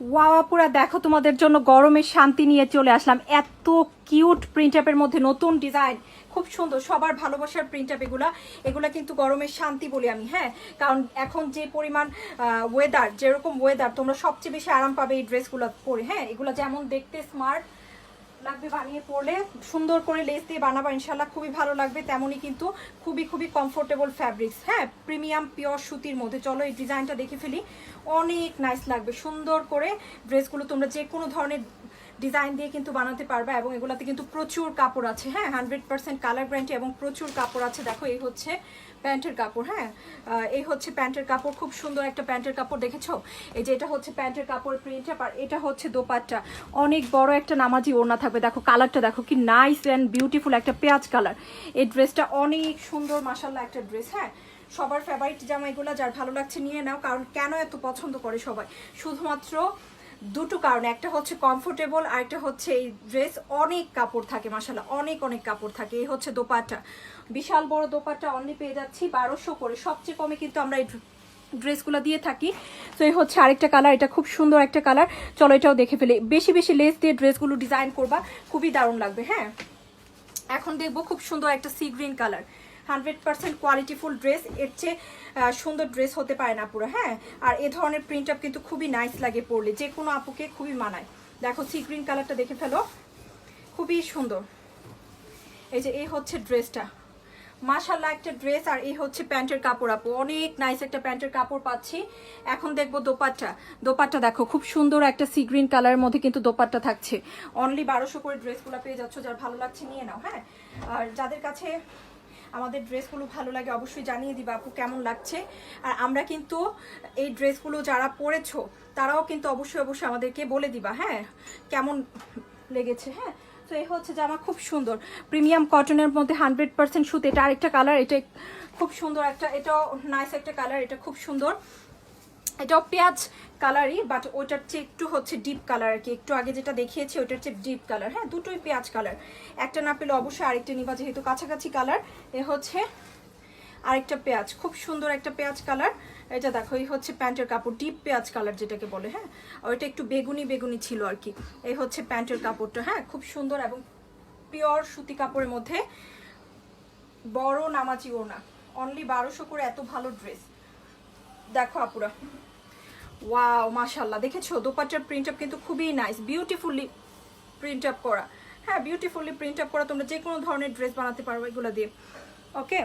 ওয়াওয়া পুরা দেখো তোমাদের জন্য গরমের শান্তি নিয়ে চলে আসলাম। এত কিউট প্রিন্ট আপের মধ্যে নতুন ডিজাইন খুব সুন্দর, সবার ভালোবাসার প্রিন্ট আপ এগুলা। এগুলা কিন্তু গরমের শান্তি বলি আমি হ্যাঁ? কারণ এখন যে পরিমাণ ওয়েদার যেরকম ওয়েদার তোমরা সবচেয়ে বেশি আরাম পাবে এই ড্রেসগুলো পরে হ্যাঁ? এগুলো যেমন দেখতে স্মার্ট লাগবে বানিয়ে পরলে সুন্দর করে লেস দিয়ে বানাবা ইনশাল্লাহ খুবই ভালো লাগবে। তেমনই কিন্তু খুবই খুবই কমফোর্টেবল ফ্যাব্রিক্স হ্যাঁ প্রিমিয়াম পিওর সুতির মধ্যে। চলো এই ডিজাইনটা দেখে ফেলি। অনেক নাইস লাগবে। সুন্দর করে ড্রেসগুলো তোমরা যে কোনো ধরনের ডিজাইন দিয়ে কিন্তু বানাতে পারবে এবং এগুলাতে কিন্তু প্রচুর কাপড় আছে। হ্যাঁ হান্ড্রেড পার্সেন্ট কালার গ্যারান্টি এবং প্রচুর কাপড় আছে। দেখো, এই হচ্ছে প্যান্টের কাপড় হ্যাঁ? এই হচ্ছে প্যান্টের কাপড়। খুব সুন্দর একটা প্যান্টের কাপড়, দেখেছ? এই যে এটা হচ্ছে প্যান্টের কাপড় প্রিন্ট আর এটা হচ্ছে দোপাট্টা। অনেক বড় একটা নামাজি ওড়না থাকবে। দেখো কালারটা দেখো, কি নাইস অ্যান্ড বিউটিফুল একটা পেঁয়াজ কালার এই ড্রেসটা অনেক সুন্দর মাসাল্লাহ একটা ড্রেস হ্যাঁ? সবার ফেভারিট জামা এগুলো যার ভালো লাগছে, নিয়ে নাও। কারণ কেন এত পছন্দ করে সবাই? শুধুমাত্র দুটো কারণ, একটা হচ্ছে কমফোর্টেবল আর একটা হচ্ছে এই ড্রেস অনেক কাপড় থাকে মাসাল্লাহ অনেক অনেক কাপড় থাকে। এই হচ্ছে দোপাট্টা। বিশাল বড় দোপাট্টা অনলি পেয়ে যাচ্ছি বারোশো করে। সবচেয়ে কমে কিন্তু আমরা এই ড্রেসগুলো দিয়ে থাকি। তো এই হচ্ছে আরেকটা কালার, এটা খুব সুন্দর একটা কালার। চলো এটাও দেখে ফেলি। বেশি বেশি লেস দিয়ে ড্রেসগুলো ডিজাইন করবা, খুবই দারুণ লাগবে হ্যাঁ? এখন দেখব খুব সুন্দর একটা sea green colour hundred percent qualityful dress, এর চেয়ে সুন্দর ড্রেস হতে পারে না পুরো হ্যাঁ? আর এ ধরনের প্রিন্ট আপ কিন্তু খুবই নাইস লাগে পরলে, যে কোনো আপুকে খুবই মানায়। দেখো, সি গ্রিন কালারটা দেখে ফেলো। খুবই সুন্দর। এই যে এই হচ্ছে ড্রেসটা। মাশাল্লাহ একটা ড্রেস, আর এই হচ্ছে প্যান্টের কাপড়, আপু। অনেক নাইস একটা প্যান্টের কাপড় পাচ্ছি। এখন দেখব দোপাট্টা। দোপাট্টা দেখো, খুব সুন্দর একটা সি গ্রিন কালারের মধ্যে কিন্তু দোপাট্টা থাকছে। অনলি বারোশো করে ড্রেসগুলো পেয়ে যাচ্ছ, যার ভালো লাগছে, নিয়ে নাও হ্যাঁ? আর যাদের কাছে আমাদের ড্রেসগুলো ভালো লাগে, অবশ্যই জানিয়ে দিবা আপু কেমন লাগছে। আর আমরা কিন্তু এই ড্রেসগুলো যারা পরেছো, তারাও কিন্তু অবশ্যই অবশ্যই আমাদেরকে বলে দিবা হ্যাঁ? কেমন লেগেছে হ্যাঁ? তো এই হচ্ছে জামা খুব সুন্দর। প্রিমিয়াম কটনের মধ্যে হান্ড্রেড পার্সেন্ট সুত, এটা আরেকটা কালার, এটা খুব সুন্দর একটা, এটাও নাইস একটা কালার, এটা খুব সুন্দর। এটাও পেঁয়াজ কালারই বাট ওইটার চেয়ে একটু হচ্ছে ডিপ কালার আর কি। একটু আগে যেটা দেখিয়েছি, ওইটার চেয়ে ডিপ কালার হ্যাঁ দুটোই পেঁয়াজ কালার একটা না পেলে অবশ্যই আরেকটা নিবা, যেহেতু কাছাকাছি কালার এ হচ্ছে আরেকটা পেঁয়াজ। খুব সুন্দর একটা পেঁয়াজ কালার এটা দেখো, এই হচ্ছে প্যান্টের কাপড় ডিপ পেঁয়াজ কালার যেটাকে বলে হ্যাঁ? ওইটা একটু বেগুনি বেগুনি ছিল আর কি। এই হচ্ছে প্যান্টের কাপড়টা হ্যাঁ? খুব সুন্দর এবং পিওর সুতি কাপড়ের মধ্যে বড় নামাজি ওনা অনলি বারোশো করে এত ভালো ড্রেস দেখো আপুরা। ওয়াও মাশাল্লাহ দেখেছ? দোপাট্টার প্রিন্ট আপ কিন্তু খুবই নাইস বিউটিফুলি প্রিন্ট আপ করা। হ্যাঁ বিউটিফুলি প্রিন্ট আপ করা তোমরা যে কোনো ধরনের ড্রেস বানাতে পারো এগুলো দিয়ে। ওকে